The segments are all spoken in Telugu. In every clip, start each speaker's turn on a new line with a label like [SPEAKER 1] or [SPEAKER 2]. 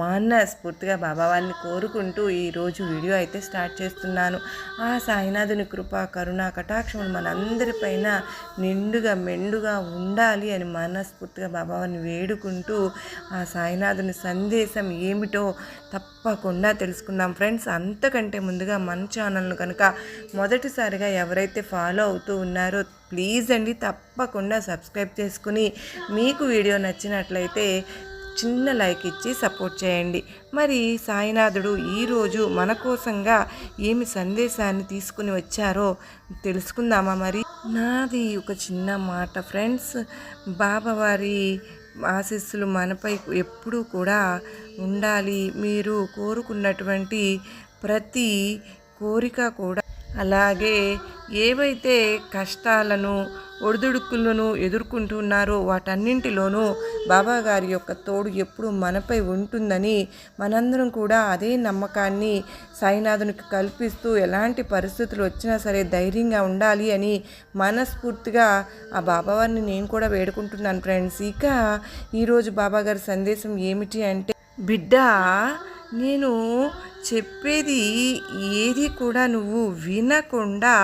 [SPEAKER 1] మనస్ఫూర్తిగా బాబా వారిని కోరుకుంటూ ఈరోజు వీడియో అయితే స్టార్ట్ చేస్తున్నాను. ఆ సాయినాథుని కృప కరుణ కటాక్షములు మనందరిపైన నిండుగా మెండుగా ఉండాలి అని మనస్ఫూర్తిగా బాబావారిని వేడుకుంటూ ఆ సాయినాథుని సందేశం ఏమిటో తప్పకుండా తెలుసుకుందాం. ఫ్రెండ్స్ అంతకంటే ముందుగా మన ఛానల్ను కనుక మొదటిసారిగా ఎవరైతే ఫాలో అవుతూ ఉన్నారో ప్లీజ్ అండి తప్పకుండా సబ్స్క్రైబ్ చేసుకుని మీకు వీడియో నచ్చినట్లయితే చిన్న లైక్ ఇచ్చి సపోర్ట్ చేయండి. మరి సాయినాథుడు ఈరోజు మన కోసంగా ఏమి సందేశాన్ని తీసుకుని వచ్చారో తెలుసుకుందామా మరి? నాది ఒక చిన్న మాట ఫ్రెండ్స్. బాబావారి ఆశీస్సులు మనపై ఎప్పుడూ కూడా ఉండాలి. మీరు కోరుకున్నటువంటి ప్రతి కోరిక కూడా అలాగే ఏవైతే కష్టాలను ఒడిదుడుకులను ఎదుర్కొంటున్నారో వాటన్నింటిలోనూ బాబా గారి యొక్క తోడు ఎప్పుడు మనపై ఉంటుందని మనందరం కూడా అదే నమ్మకాన్ని సాయినాథునికి కల్పిస్తూ ఎలాంటి పరిస్థితులు వచ్చినా సరే ధైర్యంగా ఉండాలి అని మనస్ఫూర్తిగా ఆ బాబావారిని నేను కూడా వేడుకుంటున్నాను ఫ్రెండ్స్. ఇక ఈరోజు బాబా గారి సందేశం ఏమిటి అంటే బిడ్డ నేను చెప్పేది ఏది కూడా నువ్వు వినకుండా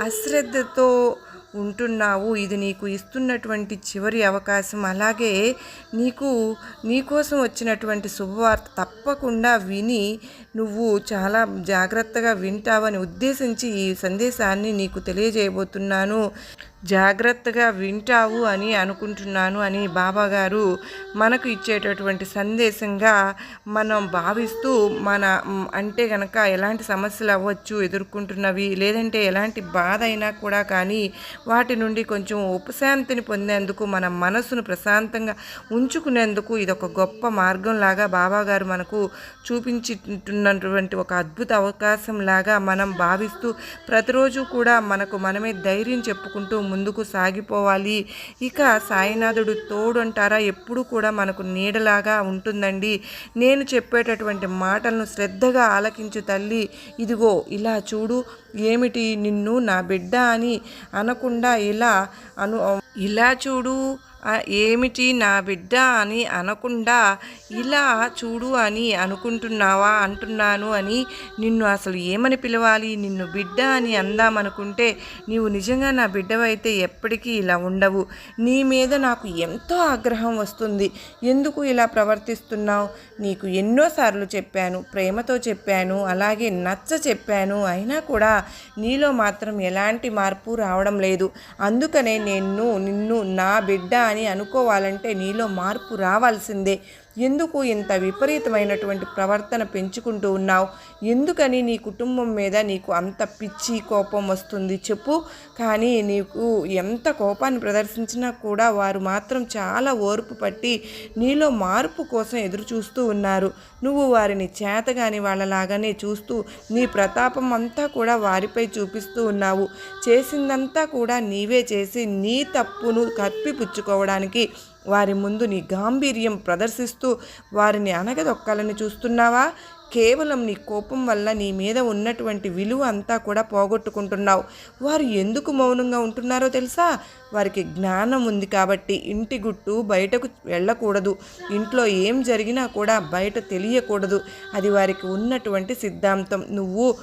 [SPEAKER 1] అశ్రద్ధతో ఉంటున్నావు. ఇది నీకు ఇస్తున్నటువంటి చివరి అవకాశం. అలాగే నీకు నీకోసం వచ్చినటువంటి శుభవార్త తప్పకుండా విని నువ్వు చాలా జాగ్రత్తగా వింటావని ఉద్దేశించి ఈ సందేశాన్ని నీకు తెలియజేయబోతున్నాను. జాగ్రత్తగా వింటావు అని అనుకుంటున్నాను అని బాబాగారు మనకు ఇచ్చేటటువంటి సందేశంగా మనం భావిస్తూ మన అంటే గనక ఎలాంటి సమస్యలు అవ్వచ్చు ఎదుర్కొంటున్నవి లేదంటే ఎలాంటి బాధ అయినా కూడా కానీ వాటి నుండి కొంచెం ఉపశాంతిని పొందేందుకు మన మనసును ప్రశాంతంగా ఉంచుకునేందుకు ఇది ఒక గొప్ప మార్గం లాగా బాబాగారు మనకు ఉన్నటువంటి ఒక అద్భుత అవకాశం లాగా మనం భావిస్తూ ప్రతిరోజు కూడా మనకు మనమే ధైర్యం చెప్పుకుంటూ ముందుకు సాగిపోవాలి. ఇక సాయినాథుడు తోడు అంటారా ఎప్పుడు కూడా మనకు నీడలాగా ఉంటుందండి. నేను చెప్పేటటువంటి మాటలను శ్రద్ధగా ఆలకించు తల్లి ఇదిగో ఇలా చూడు ఏమిటి నిన్ను నా బిడ్డ అని అనకుండా ఇలా అను ఇలా చూడు ఏమిటి నా బిడ్డ అని అనకుండా ఇలా చూడు అని అనుకుంటున్నావా అంటున్నాను అని నిన్ను అసలు ఏమని పిలవాలి? నిన్ను బిడ్డ అని అందామనుకుంటే నీవు నిజంగా నా బిడ్డవైతే ఎప్పటికీ ఇలా ఉండవు. నీ మీద నాకు ఎంతో ఆగ్రహం వస్తుంది. ఎందుకు ఇలా ప్రవర్తిస్తున్నావు? నీకు ఎన్నోసార్లు చెప్పాను ప్రేమతో చెప్పాను అలాగే నచ్చ చెప్పాను. అయినా కూడా నీలో మాత్రం ఎలాంటి మార్పు రావడం లేదు. అందుకనే నేను నిన్ను నా బిడ్డ అని అనుకోవాలంటే నీలో మార్పు రావాల్సిందే. ఎందుకు ఇంత విపరీతమైనటువంటి ప్రవర్తన పెంచుకుంటూ ఉన్నావు? ఎందుకని నీ కుటుంబం మీద నీకు అంత పిచ్చి కోపం వస్తుంది చెప్పు. కానీ నీకు ఎంత కోపాన్ని ప్రదర్శించినా కూడా వారు మాత్రం చాలా ఓర్పు పట్టి నీలో మార్పు కోసం ఎదురు చూస్తూ ఉన్నారు. నువ్వు వారిని చేతగాని వాళ్ళలాగానే చూస్తూ నీ ప్రతాపం అంతా కూడా వారిపై చూపిస్తూ ఉన్నావు. చేసిందంతా కూడా నీవే చేసి నీ తప్పును కప్పిపుచ్చుకోవడానికి వారి ముందు నీ గాంభీర్యం ప్రదర్శిస్తూ వారిని అనగదొక్కాలని చూస్తున్నావా? కేవలం నీ కోపం వల్ల నీ మీద ఉన్నటువంటి విలువ అంతా కూడా పోగొట్టుకుంటున్నావు. వారు ఎందుకు మౌనంగా ఉంటున్నారో తెలుసా? వారికి జ్ఞానం ఉంది కాబట్టి ఇంటి గుట్టు బయటకు వెళ్ళకూడదు. ఇంట్లో ఏం జరిగినా కూడా బయట తెలియకూడదు. అది వారికి ఉన్నటువంటి సిద్ధాంతం. నువ్వు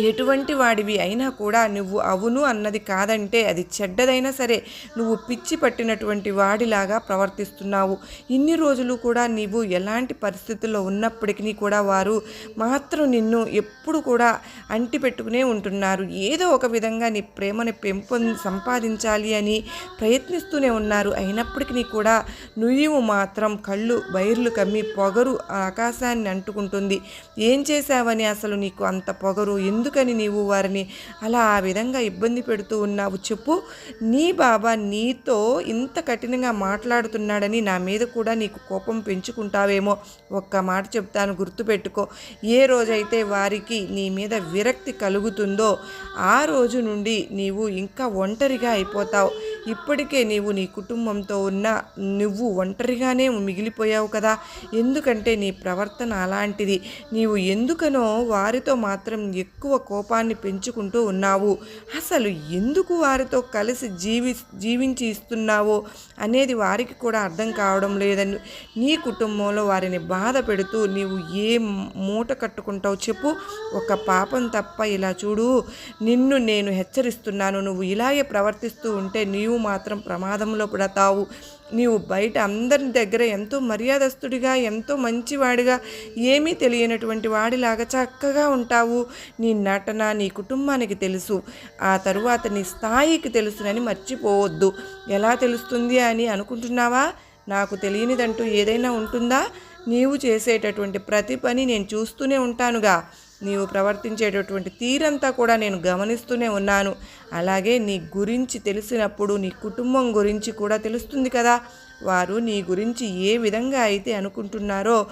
[SPEAKER 1] ఎటువంటి వాడివి అయినా కూడా నువ్వు అవును అన్నది కాదంటే అది చెడ్డదైనా సరే నువ్వు పిచ్చి పట్టినటువంటి వాడిలాగా ప్రవర్తిస్తున్నావు. ఇన్ని రోజులు కూడా నీవు ఎలాంటి పరిస్థితుల్లో ఉన్నప్పటికీ కూడా వారు మాత్రం నిన్ను ఎప్పుడు కూడా అంటి పెట్టుకునే ఉంటున్నారు. ఏదో ఒక విధంగా నీ ప్రేమను పెంపొంది సంపాదించాలి అని ప్రయత్నిస్తూనే ఉన్నారు. అయినప్పటికీ కూడా నువ్వు మాత్రం కళ్ళు బైర్లు కమ్మి పొగరు ఆకాశాన్ని అంటుకుంటుంది. ఏం చేశావని అసలు నీకు అంత పొగరు? ఎందుకు ఎందుకని నీవు వారిని అలా ఆ విధంగా ఇబ్బంది పెడుతూ ఉన్నావు. చెప్పు నీ బాబా నీతో ఇంత కఠినంగా మాట్లాడుతున్నాడని నా మీద కూడా నీకు కోపం పెంచుకుంటావేమో. ఒక్క మాట చెప్తాను గుర్తుపెట్టుకో. ఏ రోజైతే వారికి నీ మీద విరక్తి కలుగుతుందో ఆ రోజు నుండి నీవు ఇంకా ఒంటరిగా అయిపోతావు. ఇప్పటికే నీవు నీ కుటుంబంతో ఉన్న నువ్వు ఒంటరిగానే మిగిలిపోయావు కదా. ఎందుకంటే నీ ప్రవర్తన అలాంటిది. నీవు ఎందుకనో వారితో మాత్రం ఎక్కువ కోపాన్ని పెంచుకుంటూ ఉన్నావు. అసలు ఎందుకు వారితో కలిసి జీవి జీవించి ఇస్తున్నావో అనేది వారికి కూడా అర్థం కావడం లేదని నీ కుటుంబంలో వారిని బాధ పెడుతూ నీవు ఏ మూట కట్టుకుంటావు చెప్పు. ఒక పాపం తప్ప ఇలా చూడు. నిన్ను నేను హెచ్చరిస్తున్నాను. నువ్వు ఇలాగే ప్రవర్తిస్తూ ఉంటే నీవు మాత్రం ప్రమాదంలో పడతావు. నీవు బయట అందరి దగ్గర ఎంతో మర్యాదస్తుడిగా ఎంతో మంచివాడిగా ఏమీ తెలియనటువంటి వాడిలాగా చక్కగా ఉంటావు. నీ నటన నీ కుటుంబానికి తెలుసు. ఆ తరువాత నీ స్థాయికి తెలుసునని మర్చిపోవద్దు. ఎలా తెలుస్తుంది అని అనుకుంటున్నావా? నాకు తెలియనిదంటూ ఏదైనా ఉంటుందా? నీవు చేసేటటువంటి ప్రతి పని నేను చూస్తూనే ఉంటానుగా. నీవు ప్రవర్తించేటటువంటి తీరంతా కూడా నేను గమనిస్తూనే ఉన్నాను. అలాగే నీ గురించి తెలిసినప్పుడు నీ కుటుంబం గురించి కూడా తెలుస్తుంది కదా. వారు నీ గురించి ఏ విధంగా అయితే అనుకుంటున్నారో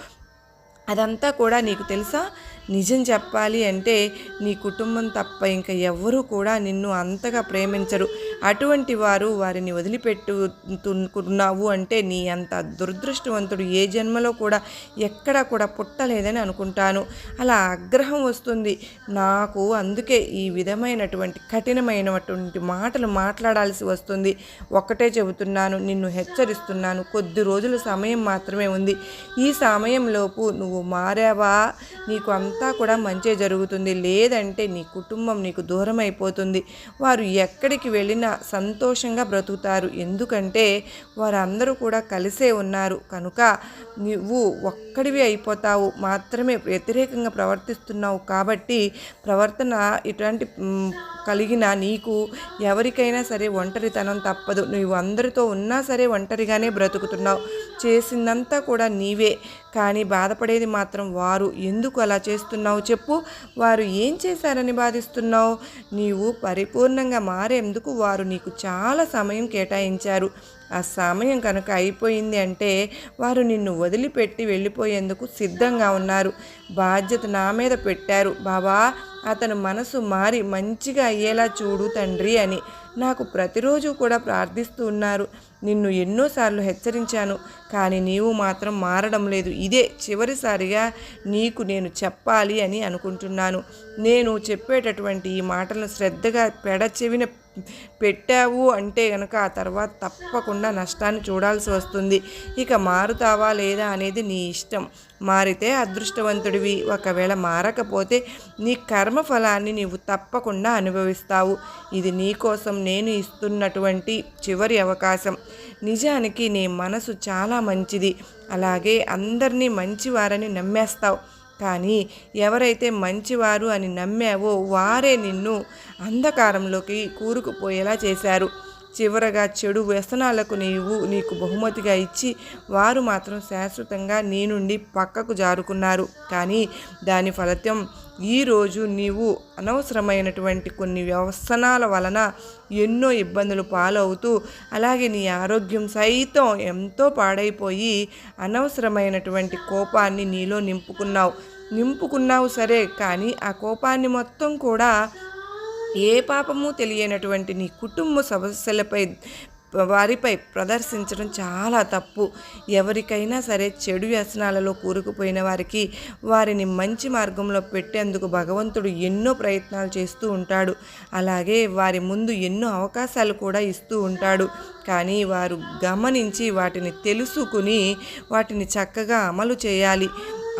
[SPEAKER 1] అదంతా కూడా నీకు తెలుసా? నిజం చెప్పాలి అంటే నీ కుటుంబం తప్ప ఇంకా ఎవ్వరూ కూడా నిన్ను అంతగా ప్రేమించరు. అటువంటి వారు వారిని వదిలిపెట్టుకున్నావు అంటే నీ అంత దురదృష్టవంతుడు ఏ జన్మలో కూడా ఎక్కడా కూడా పుట్టలేదని అనుకుంటాను. అలా ఆగ్రహం వస్తుంది. నాకు అందుకే ఈ విధమైనటువంటి కఠినమైనటువంటి మాటలు మాట్లాడాల్సి వస్తుంది. ఒక్కటే చెబుతున్నాను నిన్ను హెచ్చరిస్తున్నాను. కొద్ది రోజుల సమయం మాత్రమే ఉంది. ఈ సమయంలోపు నువ్వు నువ్వు మారావా? నీకు అంతా కూడా మంచి జరుగుతుంది. లేదంటే నీ కుటుంబం నీకు దూరం అయిపోతుంది. వారు ఎక్కడికి వెళ్ళినా సంతోషంగా బ్రతుకుతారు. ఎందుకంటే వారందరూ కూడా కలిసే ఉన్నారు. కనుక నువ్వు ఒక్కడివి అయిపోతావు. మాత్రమే వ్యతిరేకంగా ప్రవర్తిస్తున్నావు. కాబట్టి ప్రవర్తన ఇటువంటి కలిగిన నీకు ఎవరికైనా సరే ఒంటరితనం తప్పదు. నువ్వు అందరితో ఉన్నా సరే ఒంటరిగానే బ్రతుకుతున్నావు. చేసిందంతా కూడా నీవే. కానీ బాధపడేది మాత్రం వారు ఎందుకు అలా చేస్తున్నావు చెప్పు. వారు ఏం చేశారని బాధిస్తున్నావు? నీవు పరిపూర్ణంగా మారేందుకు వారు నీకు చాలా సమయం కేటాయించారు. ఆ సమయం కనుక అయిపోయింది అంటే వారు నిన్ను వదిలిపెట్టి వెళ్ళిపోయేందుకు సిద్ధంగా ఉన్నారు. బాధ్యత నా మీద పెట్టారు. బాబా అతను మనసు మారి మంచిగా అయ్యేలా చూడు తండ్రి అని. నాకు ప్రతిరోజు కూడా ప్రార్థిస్తూ ఉన్నారు. నిన్ను ఎన్నోసార్లు హెచ్చరించాను కానీ నీవు మాత్రం మారడం లేదు. ఇదే చివరిసారిగా నీకు నేను చెప్పాలి అని అనుకుంటున్నాను. నేను చెప్పేటటువంటి ఈ మాటలను శ్రద్ధగా పెడచెవిన పెట్టావు అంటే కనుక ఆ తర్వాత తప్పకుండా నష్టాన్ని చూడాల్సి వస్తుంది. ఇక మారుతావా లేదా అనేది నీ ఇష్టం. మారితే అదృష్టవంతుడివి. ఒకవేళ మారకపోతే నీ కర్మఫలాన్ని నీవు తప్పకుండా అనుభవిస్తావు. ఇది నీకోసం నేను ఇస్తున్నటువంటి చివరి అవకాశం. నిజానికి నీ మనసు చాలా మంచిది. అలాగే అందరినీ మంచివారని నమ్మేస్తావు. కానీ ఎవరైతే మంచివారు అని నమ్మావో వారే నిన్ను అంధకారంలోకి కూరుకుపోయేలా చేశారు. చివరగా చెడు వ్యసనాలకు నీవు నీకు బహుమతిగా ఇచ్చి వారు మాత్రం శాశ్వతంగా నీ నుండి పక్కకు జారుకున్నారు. కానీ దాని ఫలితం ఈరోజు నీవు అనవసరమైనటువంటి కొన్ని వ్యవసనాల వలన ఎన్నో ఇబ్బందులు పాలవుతూ అలాగే నీ ఆరోగ్యం సైతం ఎంతో పాడైపోయి అనవసరమైనటువంటి కోపాన్ని నీలో నింపుకున్నావు. నింపుకున్నావు సరే కానీ ఆ కోపాన్ని మొత్తం కూడా ఏ పాపము తెలియనటువంటి నీ కుటుంబ సమస్యలపై వారిపై ప్రదర్శించడం చాలా తప్పు. ఎవరికైనా సరే చెడు వ్యసనాలలో కూరుకుపోయిన వారికి వారిని మంచి మార్గంలో పెట్టేందుకు భగవంతుడు ఎన్నో ప్రయత్నాలు చేస్తూ ఉంటాడు. అలాగే వారి ముందు ఎన్నో అవకాశాలు కూడా ఇస్తూ ఉంటాడు. కానీ వారు గమనించి వాటిని తెలుసుకుని వాటిని చక్కగా అమలు చేయాలి.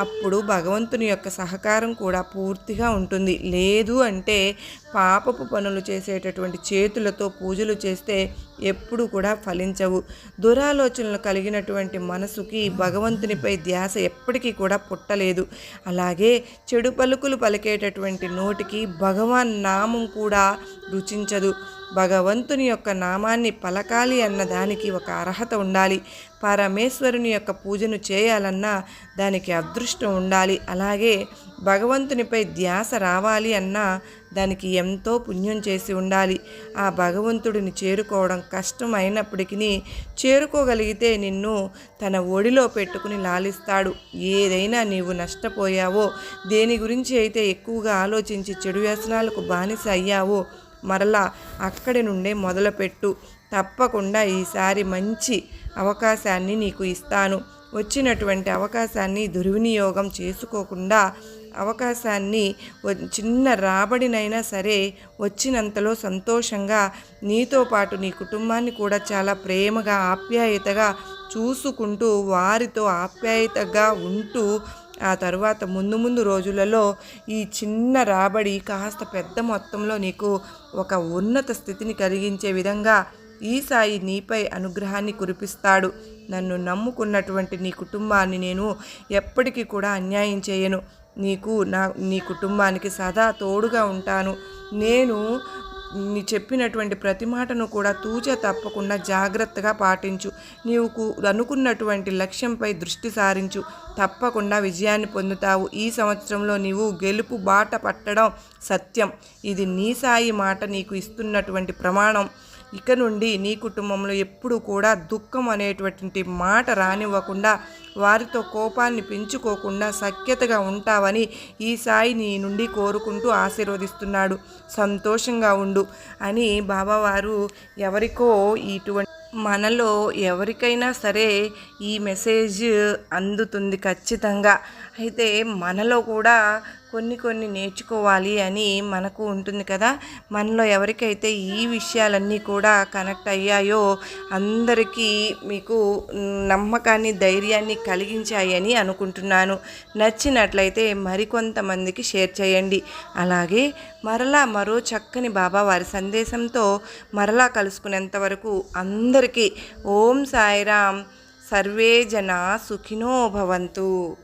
[SPEAKER 1] అప్పుడు భగవంతుని యొక్క సహకారం కూడా పూర్తిగా ఉంటుంది. లేదు అంటే పాపపు పనులు చేసేటటువంటి చేతులతో పూజలు చేస్తే ఎప్పుడు కూడా ఫలించవు. దురాలోచనలు కలిగినటువంటి మనసుకి భగవంతునిపై ధ్యాస ఎప్పటికీ కూడా పుట్టలేదు. అలాగే చెడు పలుకులు పలికేటటువంటి నోటికి భగవాన్ నామం కూడా రుచించదు. భగవంతుని యొక్క నామాన్ని పలకాలి అన్న దానికి ఒక అర్హత ఉండాలి. పరమేశ్వరుని యొక్క పూజను చేయాలన్నా దానికి అదృష్టం ఉండాలి. అలాగే భగవంతునిపై ధ్యాస రావాలి అన్నా దానికి ఎంతో పుణ్యం చేసి ఉండాలి. ఆ భగవంతుడిని చేరుకోవడం కష్టం అయినప్పటికీ చేరుకోగలిగితే నిన్ను తన ఒడిలో పెట్టుకుని లాలిస్తాడు. ఏదైనా నీవు నష్టపోయావో దేని గురించి అయితే ఎక్కువగా ఆలోచించి చెడు వ్యసనాలకు బానిస అయ్యావో మరలా అక్కడి నుండే మొదలుపెట్టు. తప్పకుండా ఈసారి మంచి అవకాశాన్ని నీకు ఇస్తాను. వచ్చినటువంటి అవకాశాన్ని దుర్వినియోగం చేసుకోకుండా అవకాశాన్ని చిన్న రాబడినైనా సరే వచ్చినంతలో సంతోషంగా నీతో పాటు నీ కుటుంబాన్ని కూడా చాలా ప్రేమగా ఆప్యాయతగా చూసుకుంటూ వారితో ఆప్యాయతగా ఉంటూ ఆ తరువాత ముందు ముందు రోజులలో ఈ చిన్న రాబడి కాస్త పెద్ద మొత్తంలో నీకు ఒక ఉన్నత స్థితిని కలిగించే విధంగా ఈ సాయి నీపై అనుగ్రహాన్ని కురిపిస్తాడు. నన్ను నమ్ముకున్నటువంటి నీ కుటుంబాన్ని నేను ఎప్పటికీ కూడా అన్యాయం చేయను. నీకు నా నీ కుటుంబానికి సదా తోడుగా ఉంటాను. నేను నీ చెప్పినటువంటి ప్రతి మాటను కూడా తూచే తప్పకుండా జాగ్రత్తగా పాటించు. నీవుకు అనుకున్నటువంటి లక్ష్యంపై దృష్టి సారించు. తప్పకుండా విజయాన్ని పొందుతావు. ఈ సంవత్సరంలో నీవు గెలుపు బాట పట్టడం సత్యం. ఇది నీ సాయి మాట నీకు ఇస్తున్నటువంటి ప్రమాణం. ఇక నుండి నీ కుటుంబంలో ఎప్పుడు కూడా దుఃఖం అనేటువంటి మాట రానివ్వకుండా వారితో కోపాన్ని పెంచుకోకుండా సఖ్యతగా ఉంటావని ఈ సాయి నీ నుండి కోరుకుంటూ ఆశీర్వదిస్తున్నాడు. సంతోషంగా ఉండు అని బాబావారు ఎవరికో ఇటువంటి మనలో ఎవరికైనా సరే ఈ మెసేజ్ అందుతుంది ఖచ్చితంగా. అయితే మనలో కూడా కొన్ని కొన్ని నేర్చుకోవాలి అని మనకు ఉంటుంది కదా. మనలో ఎవరికైతే ఈ విషయాలన్నీ కూడా కనెక్ట్ అయ్యాయో అందరికీ మీకు నమ్మకాన్ని ధైర్యాన్ని కలిగించాయని అనుకుంటున్నాను. నచ్చినట్లయితే మరికొంతమందికి షేర్ చేయండి. అలాగే మరలా మరో చక్కని బాబా వారి సందేశంతో మరలా కలుసుకునేంత వరకు అందరికీ ఓం సాయిరామ్. సర్వే జన సుఖినో భవంతు.